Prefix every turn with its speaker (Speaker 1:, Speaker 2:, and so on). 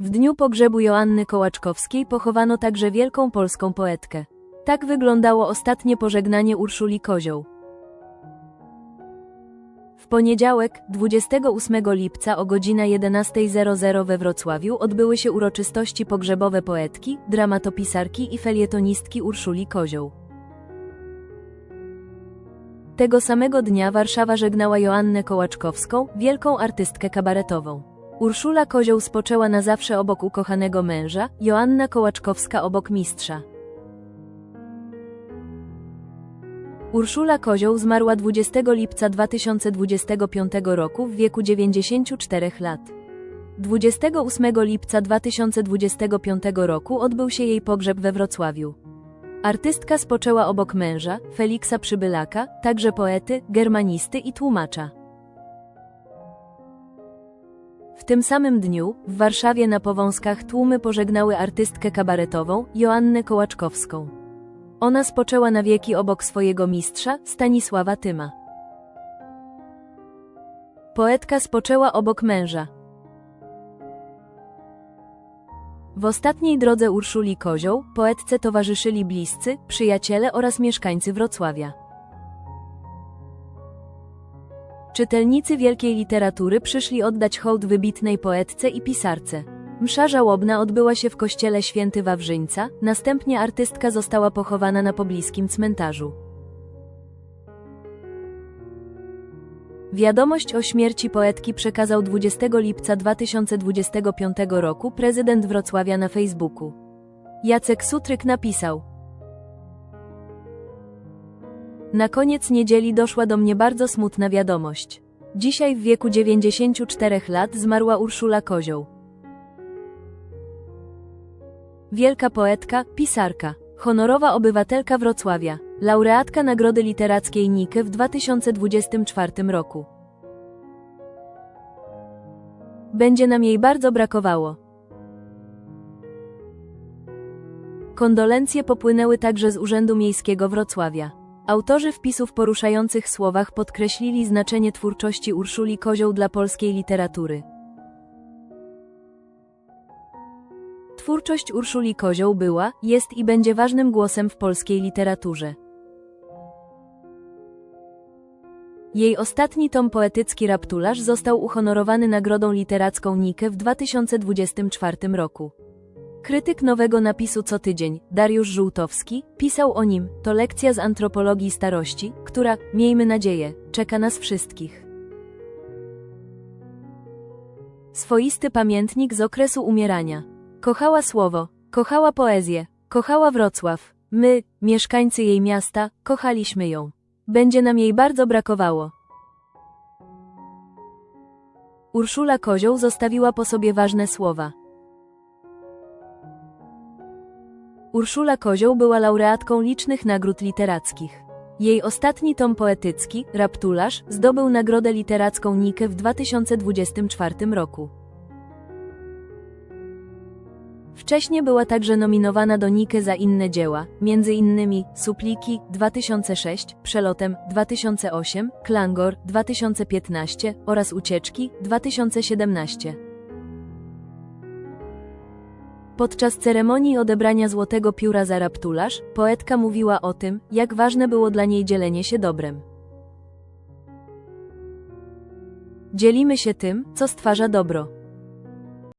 Speaker 1: W dniu pogrzebu Joanny Kołaczkowskiej pochowano także wielką polską poetkę. Tak wyglądało ostatnie pożegnanie Urszuli Kozioł. W poniedziałek, 28 lipca o godzina 11.00 we Wrocławiu odbyły się uroczystości pogrzebowe poetki, dramatopisarki i felietonistki Urszuli Kozioł. Tego samego dnia Warszawa żegnała Joannę Kołaczkowską, wielką artystkę kabaretową. Urszula Kozioł spoczęła na zawsze obok ukochanego męża, Joanna Kołaczkowska obok mistrza. Urszula Kozioł zmarła 20 lipca 2025 roku w wieku 94 lat. 28 lipca 2025 roku odbył się jej pogrzeb we Wrocławiu. Artystka spoczęła obok męża, Feliksa Przybylaka, także poety, germanisty i tłumacza. Tym samym dniu, w Warszawie na Powązkach tłumy pożegnały artystkę kabaretową, Joannę Kołaczkowską. Ona spoczęła na wieki obok swojego mistrza, Stanisława Tyma. Poetka spoczęła obok męża. W ostatniej drodze Urszuli Kozioł, poetce towarzyszyli bliscy, przyjaciele oraz mieszkańcy Wrocławia. Czytelnicy wielkiej literatury przyszli oddać hołd wybitnej poetce i pisarce. Msza żałobna odbyła się w kościele święty Wawrzyńca, następnie artystka została pochowana na pobliskim cmentarzu. Wiadomość o śmierci poetki przekazał 20 lipca 2025 roku prezydent Wrocławia na Facebooku. Jacek Sutryk napisał: Na koniec niedzieli doszła do mnie bardzo smutna wiadomość. Dzisiaj w wieku 94 lat zmarła Urszula Kozioł. Wielka poetka, pisarka, honorowa obywatelka Wrocławia, laureatka Nagrody Literackiej Nike w 2024 roku. Będzie nam jej bardzo brakowało. Kondolencje popłynęły także z Urzędu Miejskiego Wrocławia. Autorzy wpisów poruszających słowach podkreślili znaczenie twórczości Urszuli Kozioł dla polskiej literatury. Twórczość Urszuli Kozioł była, jest i będzie ważnym głosem w polskiej literaturze. Jej ostatni tom poetycki Raptularz został uhonorowany Nagrodą Literacką Nike w 2024 roku. Krytyk nowego napisu co tydzień, Dariusz Żółtowski, pisał o nim, to lekcja z antropologii starości, która, miejmy nadzieję, czeka nas wszystkich. Swoisty pamiętnik z okresu umierania. Kochała słowo, kochała poezję, kochała Wrocław. My, mieszkańcy jej miasta, kochaliśmy ją. Będzie nam jej bardzo brakowało. Urszula Kozioł zostawiła po sobie ważne słowa. Urszula Kozioł była laureatką licznych nagród literackich. Jej ostatni tom poetycki, Raptularz, zdobył Nagrodę Literacką Nike w 2024 roku. Wcześniej była także nominowana do Nike za inne dzieła, m.in. Supliki 2006, Przelotem 2008, Klangor 2015 oraz Ucieczki 2017. Podczas ceremonii odebrania Złotego Pióra za Raptularz, poetka mówiła o tym, jak ważne było dla niej dzielenie się dobrem. Dzielimy się tym, co stwarza dobro.